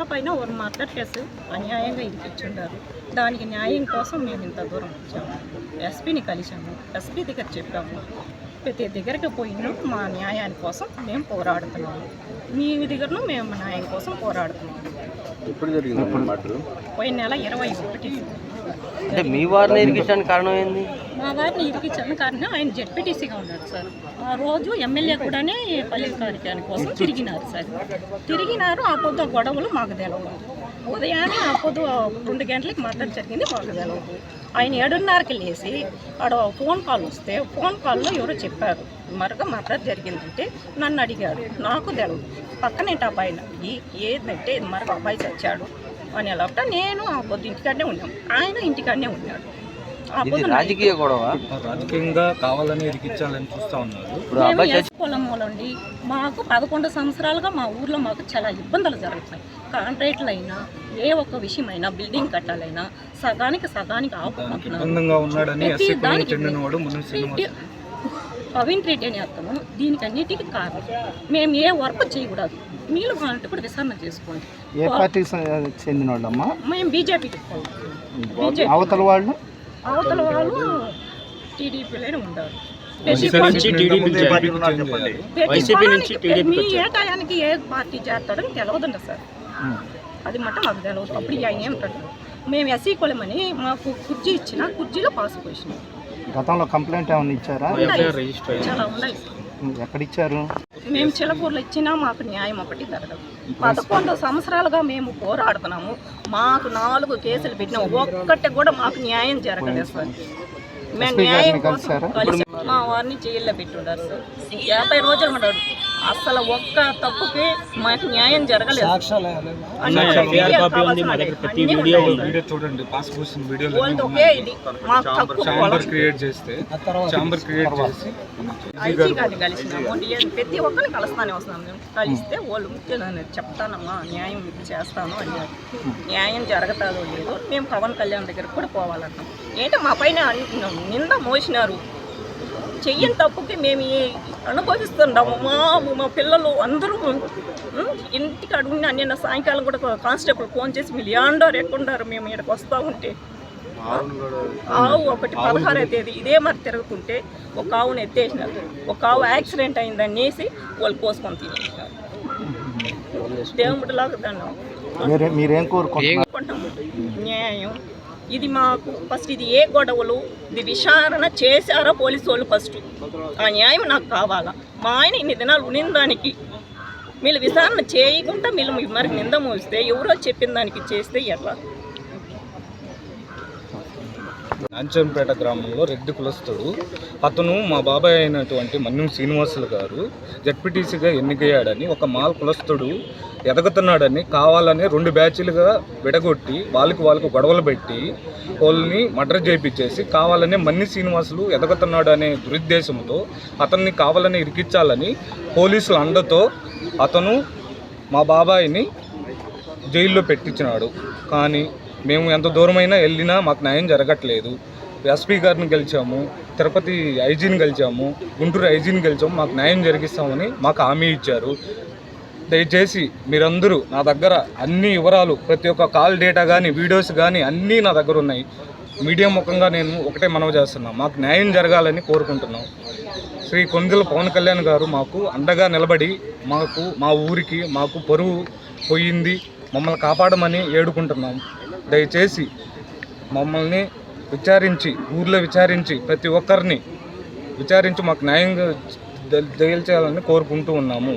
ఆ పైన ఒక మర్డర్ కేసు అన్యాయంగా ఇరికిచ్చుండారు. దానికి న్యాయం కోసం మేము ఇంత దూరం వచ్చాము. ఎస్పీని కలిశాము. ఎస్పీ దగ్గర చెప్పాము. ప్రతి దగ్గరికి పోయినా మా న్యాయాని కోసం మేము పోరాడుతున్నాము మీ దగ్గరను మేము న్యాయం కోసం పోరాడుతున్నాము ఎప్పుడు జరిగింది మర్డర్? పోయిన నెల ఇరవై ఒకటి. అంటే మీ వారిని ఇరికించడానికి కారణం ఏంది? మా వారిని ఇరికించిన కారణం ఆయన జెడ్పీటీసీగా ఉన్నాడు సార్. ఆ రోజు ఎమ్మెల్యే కూడానే పల్లె కార్యక్రమం కోసం తిరిగినారు సార్. తిరిగినారు ఆ పొద్దు గొడవలు మాకు తెలవదు ఉదయాన్నే ఆ పొద్దు రెండు గంటలకి మటన్ జరిగింది మాకు ఆయన ఏడున్నరకి లేచి ఆడ ఫోన్ కాల్ వస్తే ఫోన్ కాల్లో ఎవరో చెప్పారు. మరొక మర్డర్ జరిగిందంటే నన్ను అడిగాడు. నాకు తెలవదు. పక్కనేంటి అబ్బాయిని అడిగి ఏదంటే మరొక అబ్బాయి చచ్చాడు. అని ఎలా నేను ఆ పొద్దు ఇంటికాడనే ఉన్నాం. ఆయన ఇంటికాడనే ఉన్నాడు. ఇది రాజకీయ గొడవ. రాజకీయంగా కావాలని ఇరికించాలని చూస్తా ఉన్నారు. మాకు పదకొండు సంవత్సరాలుగా మా ఊర్లో మాకు చాలా ఇబ్బందులు జరుగుతాయి కాంట్రాక్ట్లు అయినా ఏ ఒక్క విషయమైనా బిల్డింగ్ కట్టాలైనా సగానికి సగానికి పవన్ రెడ్డి అనే అతను దీనికి అన్నిటికీ కారణం. మేము ఏ వర్క్ చేయకూడదు. మీరు కావాలంటే కూడా విచారణ చేసుకోండి. ఏ పార్టీకి చెందిన వాళ్ళమ్మా మేము బీజేపీకి బీజేపీ అవతల వాళ్ళు? అవతల వాళ్ళు టీడీపీలోనే నుంచి మీ ఏ టయానికి ఏ పార్టీ చేస్తాడని తెలియదండి సార్. అది మట్ట మాకు తెలియదు అప్పుడు ఆయన ఏమిటాడు? మేము ఎస్సీ కులమని మాకు కుర్చీ ఇచ్చిన కుర్చీలో పాస్ పోసినాం గతంలో కంప్లైంట్ ఏమైనా ఇచ్చారా? ఉన్నాయి. చాలా ఉన్నాయి ఎక్కడ ఇచ్చారు? మేము చిలకూరులో ఇచ్చినా మాకు న్యాయం ఒకటి జరగదు. పదకొండు సంవత్సరాలుగా మేము పోరాడుతున్నాము. మాకు నాలుగు కేసులు పెట్టినా ఒక్కటి కూడా మాకు న్యాయం జరగలేదు సార్. మేము న్యాయం కోసం మా వారిని జైల్లో పెట్టున్నారు సార్. యాభై రోజులు ఉన్నాడు అసలు ఒక్క తప్పుకి మాకు న్యాయం జరగలేదు. ప్రతి ఒక్కరిని కలుస్తానే వస్తున్నాం మేము. కలిస్తే వాళ్ళు ముఖ్య చెప్తానమ్మా న్యాయం చేస్తాను అన్నారు న్యాయం జరగతాదో లేదో మేము పవన్ కళ్యాణ్ దగ్గరకు కూడా పోవాలన్నాం. ఏంటో మా పైన అన్- నింద మోసినారు. చెయ్యని తప్పుకి మేము ఈ అనుభవిస్తున్నాము మా మా పిల్లలు అందరూ ఇంటికి అడుగున నిన్న సాయంకాలం కూడా కానిస్టేబుల్ ఫోన్ చేసి మీరు యాండారు ఎక్కడున్నారు మేము ఇక్కడికి వస్తూ ఉంటే. ఆవు ఒకటి పదహారో తేదీ ఇదే మరి తిరుగుతుంటే ఒక ఆవును ఎత్తేసినారు. ఒక ఆవు యాక్సిడెంట్ అయిందని వేసి వాళ్ళు పోసుకొని తినేసినారు. దేవుడిలాగా దాన్ని మీరే న్యాయం. ఇది మాకు ఫస్ట్ ఇది ఏ గొడవలు ఇది విచారణ చేశారా పోలీసు వాళ్ళు ఫస్ట్? ఆ న్యాయం నాకు కావాలా? మా ఆయన ఇన్ని దినాలు ఉనిందానికి మీరు విచారణ చేయకుండా మీరు మరి నింద మోస్తే ఎవరో చెప్పిన దానికి చేస్తే ఎట్లా? నాంచంపేట గ్రామంలో రెడ్డి కులస్తుడు. అతను మా బాబాయ్ అయినటువంటి మన్యం శ్రీనివాసులు గారు జడ్పీటీసీగా ఎన్నికయ్యాడని ఒక మాల్ కులస్తుడు ఎదగుతున్నాడని కావాలని రెండు బ్యాచ్లుగా విడగొట్టి వాళ్ళకి వాళ్ళకు గొడవలు పెట్టి వాళ్ళని మర్డర్ చేయించేసి కావాలని మన్ని శ్రీనివాసులు ఎదగుతున్నాడు అనే దురుద్దేశంతో అతన్ని కావాలని ఇరికించాలని పోలీసుల అండతో అతను మా బాబాయిని జైల్లో పెట్టించినాడు. కానీ మేము ఎంత దూరమైనా వెళ్ళినా మాకు న్యాయం జరగట్లేదు. ఎస్పీ గారిని గెలిచాము తిరుపతి ఐజీని గెలిచాము గుంటూరు ఐజీని గెలిచాము మాకు న్యాయం జరిగిస్తామని మాకు హామీ ఇచ్చారు. దయచేసి మీరందరూ నా దగ్గర అన్ని వివరాలు ప్రతి ఒక్క కాల్ డేటా కానీ వీడియోస్ కానీ అన్నీ నా దగ్గర ఉన్నాయి. మీడియా ముఖంగా నేను ఒకటే మనవి చేస్తున్నాం మాకు న్యాయం జరగాలని కోరుకుంటున్నాం. శ్రీ కొందిల పవన్ కళ్యాణ్ గారు మాకు అండగా నిలబడి మాకు మా ఊరికి మాకు పరువు పోయింది. మమ్మల్ని కాపాడమని ఏడుకుంటున్నాం. దయచేసి మమ్మల్ని విచారించి ఊర్లో విచారించి ప్రతి ఒక్కరిని విచారించి మాకు న్యాయంగా చేయాలని కోరుకుంటూ ఉన్నాము.